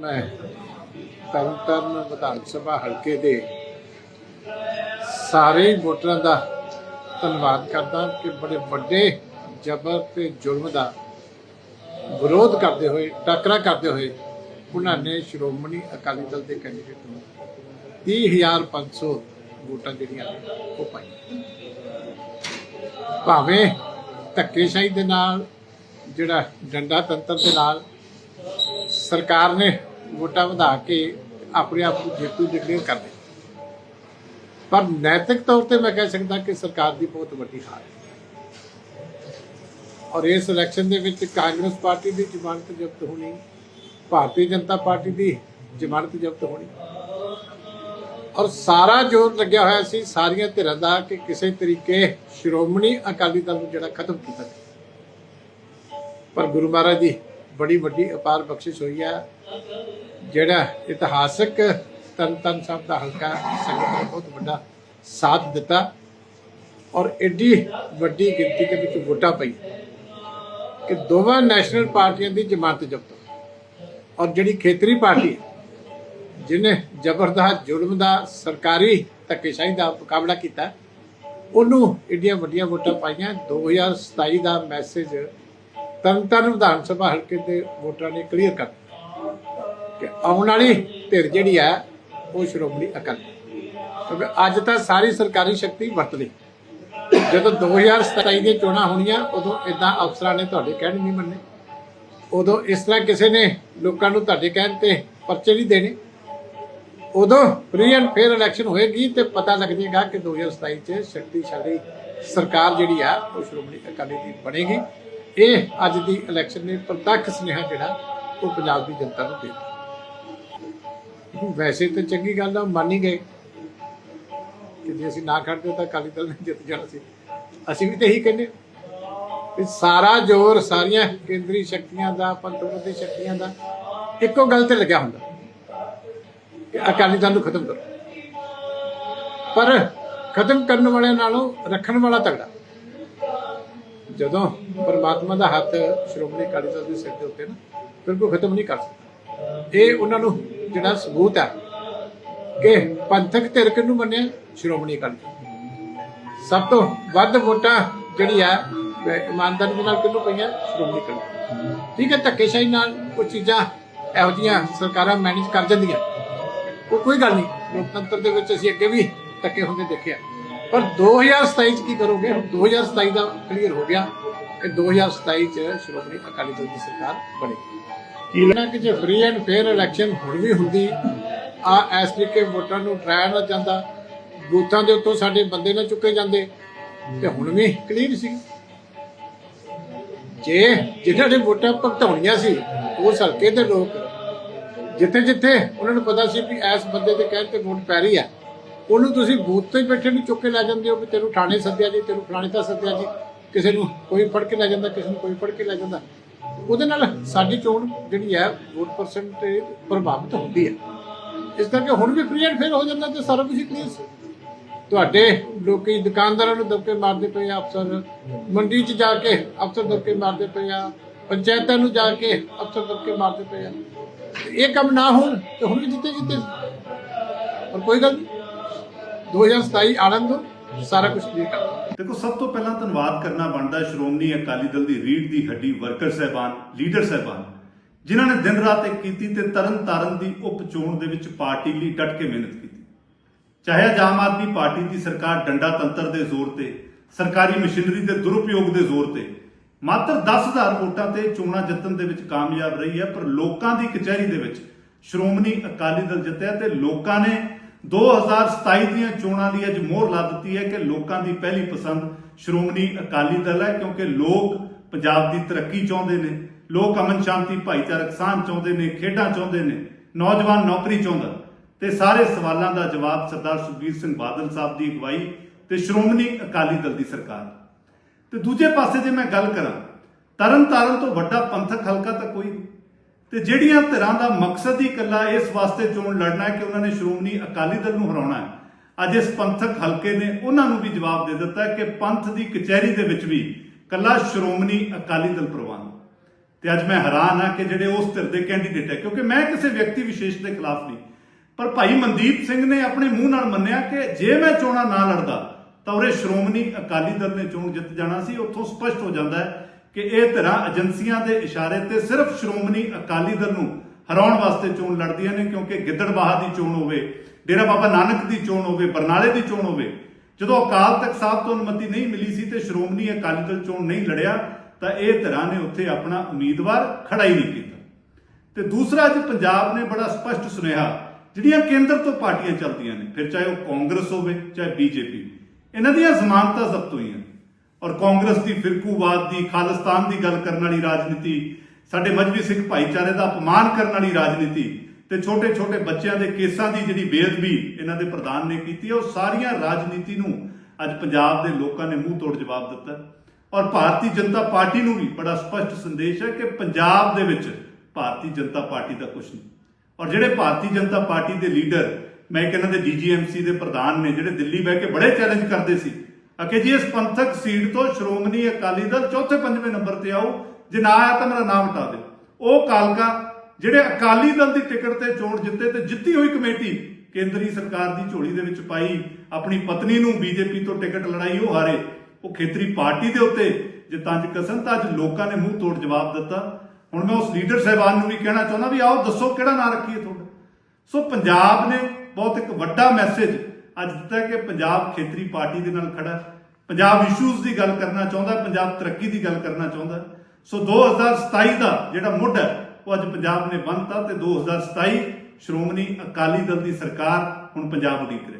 ਮੈਂ ਤਰਨਤਾਰਨ ਵਿਧਾਨ ਸਭਾ ਹਲਕੇ ਦੇ ਸਾਰੇ ਵੋਟਰਾਂ ਦਾ ਧੰਨਵਾਦ ਕਰਦਾ ਕਿ ਬੜੇ ਵੱਡੇ ਜ਼ਬਰ ਤੇ ਜ਼ੁਲਮ ਦਾ ਵਿਰੋਧ ਕਰਦੇ ਹੋਏ, ਟਾਕਰਾ ਕਰਦੇ ਹੋਏ ਉਹਨਾਂ ਨੇ ਸ਼੍ਰੋਮਣੀ ਅਕਾਲੀ ਦਲ ਦੇ ਕੈਂਡੀਡੇਟ ਨੂੰ 30500 ਵੋਟਾਂ ਜਿਹੜੀਆਂ ਉਹ ਪਾਈਆਂ। ਭਾਵੇਂ ਧੱਕੇਸ਼ਾਹੀ ਦੇ ਨਾਲ, ਜਿਹੜਾ ਡੰਡਾ ਤੰਤਰ ਦੇ ਨਾਲ ਸਰਕਾਰ ਨੇ ਵੋਟਾਂ ਵਧਾ ਕੇ ਆਪਣੇ ਆਪ ਨੂੰ ਜੇਤੂ ਡਿਕਲੇਅਰ ਕਰ ਪਰ ਨੈਤਿਕ ਤੌਰ ਤੇ ਮੈਂ ਕਹਿ ਸਕਦਾ ਕਿ ਸਰਕਾਰ ਦੀ ਬਹੁਤ ਵੱਡੀ ਹਾਰ ਹੈ। ਔਰ ਇਸ ਇਲੈਕਸ਼ਨ ਦੇ ਵਿੱਚ ਕਾਂਗਰਸ ਪਾਰਟੀ ਦੀ ਜ਼ਮਾਨਤ ਜ਼ਬਤ ਹੋਣੀ, ਭਾਰਤੀ ਜਨਤਾ ਪਾਰਟੀ ਦੀ ਜ਼ਮਾਨਤ ਜ਼ਬਤ ਹੋਣੀ, ਔਰ ਸਾਰਾ ਜ਼ੋਰ ਲੱਗਿਆ ਹੋਇਆ ਸੀ ਸਾਰੀਆਂ ਧਿਰਾਂ ਦਾ ਕਿ ਕਿਸੇ ਤਰੀਕੇ ਸ਼੍ਰੋਮਣੀ ਅਕਾਲੀ ਦਲ ਨੂੰ ਜਿਹੜਾ ਖਤਮ ਕੀਤਾ ਪਰ ਗੁਰੂ ਮਹਾਰਾਜ ਦੀ ਬੜੀ ਵੱਡੀ ਅਪਾਰ ਬਖਸ਼ਿਸ਼ ਹੋਈ ਹੈ। ਜਿਹੜਾ ਇਤਿਹਾਸਕ ਤਨ ਤਨ ਸਾਹਿਬ ਦਾ ਹਲਕਾ ਸੰਗਤ ਨੇ ਬਹੁਤ ਵੱਡਾ ਸਾਥ ਦਿੱਤਾ ਔਰ ਐਡੀ ਵੱਡੀ ਗਿਣਤੀ ਦੇ ਵਿੱਚ ਵੋਟਾਂ ਪਈ ਕਿ ਦੋਵਾਂ ਨੈਸ਼ਨਲ ਪਾਰਟੀਆਂ ਦੀ ਜ਼ਮਾਨਤ ਜ਼ਬਤ ਔਰ ਜਿਹੜੀ ਖੇਤਰੀ ਪਾਰਟੀ ਹੈ, ਜਿਹਨੇ ਜ਼ਬਰਦਸਤ ਜ਼ੁਲਮ ਦਾ ਸਰਕਾਰੀ ਧੱਕੇਸ਼ਾਹੀ ਦਾ ਮੁਕਾਬਲਾ ਕੀਤਾ ਉਹਨੂੰ ਇੰਡੀਆ ਵੱਡੀਆਂ ਵੋਟਾਂ ਪਾਈਆਂ। 2027 ਦਾ ਮੈਸੇਜ ਤਰਨਤਾਰਨ ਵਿਧਾਨ ਸਭਾ ਹਲਕੇ ਦੇ ਵੋਟਰਾਂ ਨੇ ਕਲੀਅਰ ਕਰ ਦਿੱਤਾ ਆਉਣ ਵਾਲੀ ਧਿਰ ਜਿਹੜੀ ਹੈ, ਉਹ ਸ਼੍ਰੋਮਣੀ ਅਕਾਲੀ ਕਿਉਂਕਿ ਅੱਜ ਤਾਂ ਸਾਰੀ ਸਰਕਾਰੀ ਸ਼ਕਤੀ ਵਰਤ ਲਈ। ਜਦੋਂ 2027 ਦੀਆਂ ਚੋਣਾਂ ਹੋਣੀਆਂ, ਉਦੋਂ ਇਦਾਂ ਅਫਸਰਾਂ ਨੇ ਤੁਹਾਡੇ ਕਹਿਣ ਨਹੀਂ ਮੰਨੇ। ਉਦੋਂ ਇਸ ਤਰ੍ਹਾਂ ਕਿਸੇ ਨੇ ਲੋਕਾਂ ਨੂੰ ਤੁਹਾਡੇ ਕਹਿਣ ਤੇ ਪਰਚੇ ਨਹੀਂ ਦੇਣੇ। ਉਦੋਂ ਫ੍ਰੀ ਐਂਡ ਫੇਅਰ ਇਲੈਕਸ਼ਨ ਹੋਏਗੀ ਤੇ ਪਤਾ ਲੱਗ ਜਾਏਗਾ ਕਿ 2027 ਚ ਸ਼ਕਤੀਸ਼ਾਲੀ ਸਰਕਾਰ ਜਿਹੜੀ ਆ, ਉਹ ਸ਼੍ਰੋਮਣੀ ਅਕਾਲੀ ਦੀ ਬਣੇਗੀ। ਇਹ ਅੱਜ ਦੀ ਇਲੈਕਸ਼ਨ ਨੇ ਪ੍ਰਤੱਖ ਸੁਨੇਹਾ ਜਿਹੜਾ, ਉਹ ਪੰਜਾਬ ਦੀ ਜਨਤਾ ਨੂੰ ਦੇ ਦਿੱਤਾ। ਵੈਸੇ ਤਾਂ ਚੰਗੀ ਗੱਲ ਆ, ਮੰਨ ਹੀ ਗਏ। ਕਿ ਜੇ ਅਸੀਂ ਨਾ ਖੜਦੇ ਤਾਂ ਅਕਾਲੀ ਦਲ ਨੇ ਜਿੱਤ ਜਾਣਾ ਸੀ। ਅਸੀਂ ਵੀ ਤੇ ਇਹੀ ਕਹਿੰਦੇ ਕਿ ਸਾਰਾ ਜ਼ੋਰ ਸਾਰੀਆਂ ਕੇਂਦਰੀ ਸ਼ਕਤੀਆਂ ਦਾ ਪੰਥ ਸ਼ਕਤੀਆਂ ਦਾ, ਇੱਕੋ ਗੱਲ ਤੇ ਲੱਗਿਆ ਹੁੰਦਾ ਕਿ ਅਕਾਲੀ ਦਲ ਨੂੰ ਖਤਮ ਕਰੋ। ਪਰ ਖਤਮ ਕਰਨ ਵਾਲਿਆਂ ਨਾਲੋਂ ਰੱਖਣ ਵਾਲਾ ਤਗੜਾ। ਜਦੋਂ ਪਰਮਾਤਮਾ ਦਾ ਹੱਥ ਸ਼੍ਰੋਮਣੀ ਅਕਾਲੀ ਦਲ ਦੇ ਸਿਰ ਦੇ ਉੱਤੇ ਨਾ, ਬਿਲਕੁਲ ਖਤਮ ਨਹੀਂ ਕਰ ਸਕਦਾ। ਇਹ ਉਹਨਾਂ ਨੂੰ ਜਿਹੜਾ ਸਬੂਤ ਹੈ ਕਿ ਪੰਥਕ ਧਿਰ ਕਿਹਨੂੰ ਮੰਨਿਆ ਸ਼੍ਰੋਮਣੀ ਅਕਾਲੀ ਦਲ। ਸਭ ਤੋਂ ਵੱਧ ਵੋਟਾਂ ਜਿਹੜੀ ਆ ਇਮਾਨਦਾਰੀ ਦੇ ਨਾਲ ਕਿਹਨੂੰ ਪਈਆਂ? ਸ਼੍ਰੋਮਣੀ ਅਕਾਲੀ ਦਲ। ਠੀਕ ਹੈ, ਧੱਕੇਸ਼ਾਹੀ ਨਾਲ ਕੁਝ ਚੀਜ਼ਾਂ ਇਹੋ ਜਿਹੀਆਂ ਸਰਕਾਰਾਂ ਮੈਨੇਜ ਕਰ ਜਾਂਦੀਆਂ। ਉਹ ਕੋਈ ਗੱਲ ਨਹੀਂ। ਲੋਕਤੰਤਰ ਦੇ ਵਿੱਚ ਅਸੀਂ ਅੱਗੇ ਵੀ ਧੱਕੇ ਹੁੰਦੇ ਦੇਖਿਆ ਪਰ 2027 ਚ ਕੀ ਕਰੋਗੇ? ਹੁਣ 2027 ਦਾ ਕਲੀਅਰ ਹੋ ਗਿਆ ਕਿ 2027 ਚ ਸ਼੍ਰੋਮਣੀ ਅਕਾਲੀ ਦਲ ਦੀ ਸਰਕਾਰ ਬਣੇਗੀ। ਕੀ ਕਿ ਜੇ ਫ੍ਰੀ ਐਂਡ ਫੇਅਰ ਇਲੈਕਸ਼ਨ ਹੁਣ ਵੀ ਹੁੰਦੀ, ਆ ਇਸ ਵੋਟਾਂ ਨੂੰ ਟਰਾਇਆ ਨਾ ਜਾਂਦਾ, ਬੂਥਾਂ ਦੇ ਉੱਤੋਂ ਸਾਡੇ ਬੰਦੇ ਨਾ ਚੁੱਕੇ ਜਾਂਦੇ, ਤੇ ਹੁਣ ਵੀ ਕਲੀਅਰ ਸੀ। ਜੇ ਜਿਨ੍ਹਾਂ ਨੇ ਵੋਟਾਂ ਭੁਗਤਾਉਣੀਆਂ ਸੀ, ਉਹ ਹਲਕੇ ਦੇ ਲੋਕ ਜਿੱਥੇ ਜਿੱਥੇ ਉਹਨਾਂ ਨੂੰ ਪਤਾ ਸੀ ਵੀ ਇਸ ਬੰਦੇ ਦੇ ਕਹਿਣ ਤੇ ਵੋਟ ਪੈ ਰਹੀ ਆ, ਉਹਨੂੰ ਤੁਸੀਂ ਬੂਥ ਤੇ ਬੈਠੇ ਨੂੰ ਚੁੱਕ ਕੇ ਲੈ ਜਾਂਦੇ ਹੋ ਵੀ ਤੈਨੂੰ ਥਾਣੇ ਸੱਦਿਆ ਜੀ, ਤੈਨੂੰ ਫਲਾਣੇ ਦਾ ਸੱਦਿਆ ਜੀ, ਕਿਸੇ ਨੂੰ ਕੋਈ ਫੜ ਕੇ ਲੈ ਜਾਂਦਾ, ਕਿਸੇ ਨੂੰ ਕੋਈ ਫੜ ਕੇ ਲੈ ਜਾਂਦਾ। ਉਹਦੇ ਨਾਲ ਸਾਡੀ ਚੋਣ ਜਿਹੜੀ ਹੈ ਵੋਟ ਪਰਸੈਂਟੇਜ ਪ੍ਰਭਾਵਿਤ ਹੁੰਦੀ ਹੈ। ਇਸ ਕਰਕੇ ਹੁਣ ਵੀ ਫ੍ਰੀ ਐਂਡ ਹੋ ਜਾਂਦਾ ਤੇ ਸਾਰਾ ਕੁਝ ਕਲੀਅਰ ਤੁਹਾਡੇ ਲੋਕੀ ਦੁਕਾਨਦਾਰਾਂ ਨੂੰ ਦਬਕੇ ਮਾਰਦੇ ਪਏ ਆ ਅਫਸਰ, ਮੰਡੀ 'ਚ ਜਾ ਕੇ ਅਫਸਰ ਦਬਕੇ ਮਾਰਦੇ ਪਏ ਆ, ਪੰਚਾਇਤਾਂ ਨੂੰ ਜਾ ਕੇ ਅਫਸਰ ਦਬਕੇ ਮਾਰਦੇ ਪਏ ਆ। ਇਹ ਕੰਮ ਨਾ ਹੋਣ ਤੇ ਹੁਣ ਵੀ ਜਿੱਤੇ ਜਿੱਤੇ। ਔਰ ਕੋਈ ਗੱਲ ਨਹੀਂ। 2027 ਆਨੰਦ ਸਾਰਾ ਕੁਝ ਕਲੀਅਰ ਕਰ ਦੇਖੋ, ਸਭ ਤੋਂ ਪਹਿਲਾਂ ਧੰਨਵਾਦ ਕਰਨਾ ਬਣਦਾ ਸ਼੍ਰੋਮਣੀ ਅਕਾਲੀ ਦਲ ਦੀ ਰੀੜ ਦੀ ਹੱਡੀ ਵਰਕਰ ਸਹਿਬਾਨ, ਲੀਡਰ ਸਹਿਬਾਨ, ਜਿਨ੍ਹਾਂ ਨੇ ਦਿਨ ਰਾਤ ਇੱਕ ਕੀਤੀ ਤੇ ਤਰਨ ਤਾਰਨ ਦੀ ਉਪ ਚੋਣ ਦੇ ਵਿੱਚ ਪਾਰਟੀ ਲਈ ਡਟ ਕੇ ਮਿਹਨਤ ਕੀਤੀ। ਚਾਹੇ ਅੱਜ ਆਮ ਆਦਮੀ ਪਾਰਟੀ ਦੀ ਸਰਕਾਰ ਡੰਡਾ ਤੰਤਰ ਦੇ ਜ਼ੋਰ ਤੇ, ਸਰਕਾਰੀ ਮਸ਼ੀਨਰੀ ਦੇ ਦੁਰਉਪਯੋਗ ਦੇ ਜ਼ੋਰ ਤੇ, ਮਾਤਰ 10000 ਵੋਟਾਂ ਤੇ ਚੋਣਾਂ ਜਿੱਤਣ ਦੇ ਵਿੱਚ ਕਾਮਯਾਬ ਰਹੀ ਹੈ, ਪਰ ਲੋਕਾਂ ਦੀ ਕਚਹਿਰੀ ਦੇ ਵਿੱਚ ਸ਼੍ਰੋਮਣੀ ਅਕਾਲੀ ਦਲ ਜਿੱਤਿਆ ਤੇ ਲੋਕਾਂ ਨੇ 2027 ਦੀਆਂ ਚੋਣਾਂ ਦੀ ਅੱਜ ਮੋਹਰ ਲਾ ਦਿੱਤੀ ਹੈ ਕਿ ਲੋਕਾਂ ਦੀ ਪਹਿਲੀ ਪਸੰਦ ਸ਼੍ਰੋਮਣੀ ਅਕਾਲੀ ਦਲ ਹੈ, ਕਿਉਂਕਿ ਲੋਕ ਪੰਜਾਬ ਦੀ ਤਰੱਕੀ ਚਾਹੁੰਦੇ ਨੇ, ਲੋਕ ਅਮਨ ਸ਼ਾਂਤੀ, ਭਾਈਚਾਰਕ ਸਾਂਝ ਚਾਹੁੰਦੇ ਨੇ, ਖੇਡਾਂ ਚਾਹੁੰਦੇ ਨੇ, ਨੌਜਵਾਨ ਨੌਕਰੀ ਚਾਹੁੰਦਾ। ਤੇ ਸਾਰੇ ਸਵਾਲਾਂ ਦਾ ਜਵਾਬ ਸਰਦਾਰ ਸੁਖਬੀਰ ਸਿੰਘ ਬਾਦਲ ਸਾਹਿਬ ਦੀ ਅਗਵਾਈ ਤੇ ਸ਼੍ਰੋਮਣੀ ਅਕਾਲੀ ਦਲ ਦੀ ਸਰਕਾਰ। ਤੇ ਦੂਜੇ ਪਾਸੇ ਜੇ ਮੈਂ ਗੱਲ ਕਰਾਂ, ਤਰਨਤਾਰਨ ਤੋਂ ਵੱਡਾ ਪੰਥਕ ਹਲਕਾ ਤਾਂ ਕੋਈ ਨਹੀਂ ਤੇ ਜਿਹੜੀਆਂ ਧਿਰਾਂ ਦਾ ਮਕਸਦ ਹੀ ਇਕੱਲਾ ਇਸ ਵਾਸਤੇ ਚੋਣ ਲੜਨਾ ਹੈ ਕਿ ਉਹਨਾਂ ਨੇ ਸ਼੍ਰੋਮਣੀ ਅਕਾਲੀ ਦਲ ਨੂੰ ਹਰਾਉਣਾ ਹੈ। ਅੱਜ ਇਸ ਪੰਥਕ ਹਲਕੇ ਨੇ ਉਹਨਾਂ ਨੂੰ ਵੀ ਜਵਾਬ ਦੇ ਦਿੱਤਾ ਕਿ ਪੰਥ ਦੀ ਕਚਹਿਰੀ ਦੇ ਵਿੱਚ ਵੀ ਕੱਲਾ ਸ਼੍ਰੋਮਣੀ ਅਕਾਲੀ ਦਲ ਪ੍ਰਵਾਨ ਤੇ ਅੱਜ ਮੈਂ ਹੈਰਾਨ ਹਾਂ ਕਿ ਜਿਹੜੇ ਉਸ ਧਿਰ ਦੇ ਕੈਂਡੀਡੇਟ ਹੈ, ਕਿਉਂਕਿ ਮੈਂ ਕਿਸੇ ਵਿਅਕਤੀ ਵਿਸ਼ੇਸ਼ ਦੇ ਖਿਲਾਫ ਨਹੀਂ। ਪਰ ਭਾਈ ਮਨਦੀਪ ਸਿੰਘ ਨੇ ਆਪਣੇ ਮੂੰਹ ਨਾਲ ਮੰਨਿਆ ਕਿ ਜੇ ਮੈਂ ਚੋਣਾਂ ਨਾ ਲੜਦਾ, ਤਾਂ ਉਰੇ ਸ਼੍ਰੋਮਣੀ ਅਕਾਲੀ ਦਲ ਨੇ ਚੋਣ ਜਿੱਤ ਜਾਣਾ ਸੀ, ਉੱਥੋਂ ਸਪਸ਼ਟ ਹੋ ਜਾਂਦਾ ਹੈ ਕਿ ਇਹ ਧਿਰਾਂ ਏਜੰਸੀਆਂ ਦੇ ਇਸ਼ਾਰੇ ਤੇ ਸਿਰਫ ਸ਼੍ਰੋਮਣੀ ਅਕਾਲੀ ਦਲ ਨੂੰ ਹਰਾਉਣ ਵਾਸਤੇ ਚੋਣ ਲੜਦੀਆਂ ਨੇ, ਕਿਉਂਕਿ ਗਿੱਦੜਬਾਹਾ ਦੀ ਚੋਣ ਹੋਵੇ, ਡੇਰਾ ਬਾਬਾ ਨਾਨਕ ਦੀ ਚੋਣ ਹੋਵੇ, ਬਰਨਾਲੇ ਦੀ ਚੋਣ ਹੋਵੇ, ਜਦੋਂ ਅਕਾਲ ਤਖਤ ਸਾਹਿਬ ਤੋਂ ਅਨੁਮਤੀ ਨਹੀਂ ਮਿਲੀ ਸੀ ਤੇ ਸ਼੍ਰੋਮਣੀ ਅਕਾਲੀ ਦਲ ਚੋਣ ਨਹੀਂ ਲੜਿਆ, ਤਾਂ ਇਹ ਧਿਰਾਂ ਨੇ ਉੱਥੇ ਆਪਣਾ ਉਮੀਦਵਾਰ ਖੜਾ ਹੀ ਨਹੀਂ ਕੀਤਾ। ਤੇ ਦੂਸਰਾ, ਅੱਜ ਪੰਜਾਬ ਨੇ ਬੜਾ ਸਪਸ਼ਟ ਸੁਨੇਹਾ, ਜਿਹੜੀਆਂ ਕੇਂਦਰ ਤੋਂ ਪਾਰਟੀਆਂ ਚੱਲਦੀਆਂ ਨੇ, ਫਿਰ ਚਾਹੇ ਉਹ ਕਾਂਗਰਸ ਹੋਵੇ, ਚਾਹੇ ਬੀਜੇਪੀ, ਇਹਨਾਂ ਦੀਆਂ ਜ਼ਮਾਨਤਾਂ ਜ਼ਬਤ ਹੋਈਆਂ ਔਰ ਕਾਂਗਰਸ ਦੀ ਫਿਰਕੂਵਾਦ ਦੀ, ਖਾਲਿਸਤਾਨ ਦੀ ਗੱਲ ਕਰਨ ਵਾਲੀ ਰਾਜਨੀਤੀ, ਸਾਡੇ ਮਜਬੀ ਸਿੱਖ ਭਾਈਚਾਰੇ ਦਾ ਅਪਮਾਨ ਕਰਨ ਵਾਲੀ ਰਾਜਨੀਤੀ ਤੇ ਛੋਟੇ ਛੋਟੇ ਬੱਚਿਆਂ ਦੇ ਕੇਸਾਂ ਦੀ ਜਿਹੜੀ ਬੇਅਦਬੀ ਇਹਨਾਂ ਦੇ ਪ੍ਰਧਾਨ ਨੇ ਕੀਤੀ ਉਹ ਸਾਰੀਆਂ ਰਾਜਨੀਤੀ ਨੂੰ ਅੱਜ ਪੰਜਾਬ ਦੇ ਲੋਕਾਂ ਨੇ ਮੂੰਹ ਤੋੜ ਜਵਾਬ ਦਿੱਤਾ ਔਰ ਭਾਰਤੀ ਜਨਤਾ ਪਾਰਟੀ ਨੂੰ ਵੀ ਬੜਾ ਸਪਸ਼ਟ ਸੰਦੇਸ਼ ਹੈ ਕਿ ਪੰਜਾਬ ਦੇ ਵਿੱਚ ਭਾਰਤੀ ਜਨਤਾ ਪਾਰਟੀ ਦਾ ਕੁਝ ਨਹੀਂ। ਔਰ ਜਿਹੜੇ ਭਾਰਤੀ ਜਨਤਾ ਪਾਰਟੀ ਦੇ ਲੀਡਰ, ਮੈਂ ਕਹਿੰਦਾ ਦੇ ਡੀਜੀਐਮਸੀ ਦੇ ਪ੍ਰਧਾਨ ਨੇ, ਜਿਹੜੇ ਦਿੱਲੀ ਬਹਿ ਕੇ ਬੜੇ ਚੈਲੰਜ ਕਰਦੇ ਸੀ ਅਕੇ ਜੀ, ਇਸ ਪੰਥਕ ਸੀਟ ਤੋਂ ਸ਼੍ਰੋਮਣੀ ਅਕਾਲੀ ਦਲ ਚੌਥੇ ਪੰਜਵੇਂ ਨੰਬਰ ਤੇ ਆਓ। ਜੇ ਨਾ ਆਇਆ ਤਾਂ ਮੇਰਾ ਨਾਮ ਹਟਾ ਦਿਓ। ਉਹ ਕਾਲਕਾ, ਜਿਹੜੇ ਅਕਾਲੀ ਦਲ ਦੀ ਟਿਕਟ ਤੇ ਚੋਣ ਜਿੱਤੇ ਤੇ ਜਿੱਤੀ ਹੋਈ ਕਮੇਟੀ ਕੇਂਦਰੀ ਸਰਕਾਰ ਦੀ ਝੋਲੀ ਦੇ ਵਿੱਚ ਪਾਈ ਆਪਣੀ ਪਤਨੀ ਨੂੰ ਬੀਜੇਪੀ ਤੋਂ ਟਿਕਟ ਲੜਾਈ, ਉਹ ਹਾਰੇ। ਉਹ ਖੇਤਰੀ ਪਾਰਟੀ ਦੇ ਉੱਤੇ। ਜੇ ਤੰਜ ਕਸਨ ਤਾਂ ਅੱਜ ਲੋਕਾਂ ਨੇ ਮੂੰਹ ਤੋੜ ਜਵਾਬ ਦਿੱਤਾ। ਹੁਣ ਮੈਂ ਉਸ ਲੀਡਰ ਸਾਹਿਬਾਨ ਨੂੰ ਵੀ ਕਹਿਣਾ ਚਾਹੁੰਦਾ ਵੀ ਆਓ, ਦੱਸੋ ਕਿਹੜਾ ਨਾਂ ਰੱਖੀਏ ਤੁਹਾਡਾ। ਸੋ ਪੰਜਾਬ ਨੇ ਬਹੁਤ ਇੱਕ ਵੱਡਾ ਮੈਸੇਜ ਅੱਜ ਦਿੱਤਾ ਕਿ ਪੰਜਾਬ ਖੇਤਰੀ ਪਾਰਟੀ ਦੇ ਨਾਲ ਖੜਾ ਪੰਜਾਬ ਇਸ਼ੂਜ਼ ਦੀ ਗੱਲ ਕਰਨਾ ਚਾਹੁੰਦਾ, ਪੰਜਾਬ ਤਰੱਕੀ ਦੀ ਗੱਲ ਕਰਨਾ ਚਾਹੁੰਦਾ ਹੈ। ਸੋ 2027 ਦਾ ਜਿਹੜਾ ਮੁੱਢ ਹੈ, ਉਹ ਅੱਜ ਪੰਜਾਬ ਨੇ ਬੰਨਤਾ ਤੇ 2027 ਸ਼੍ਰੋਮਣੀ ਅਕਾਲੀ ਦਲ ਦੀ ਸਰਕਾਰ ਹੁਣ ਪੰਜਾਬ ਉਡੀਕ ਰਹੀ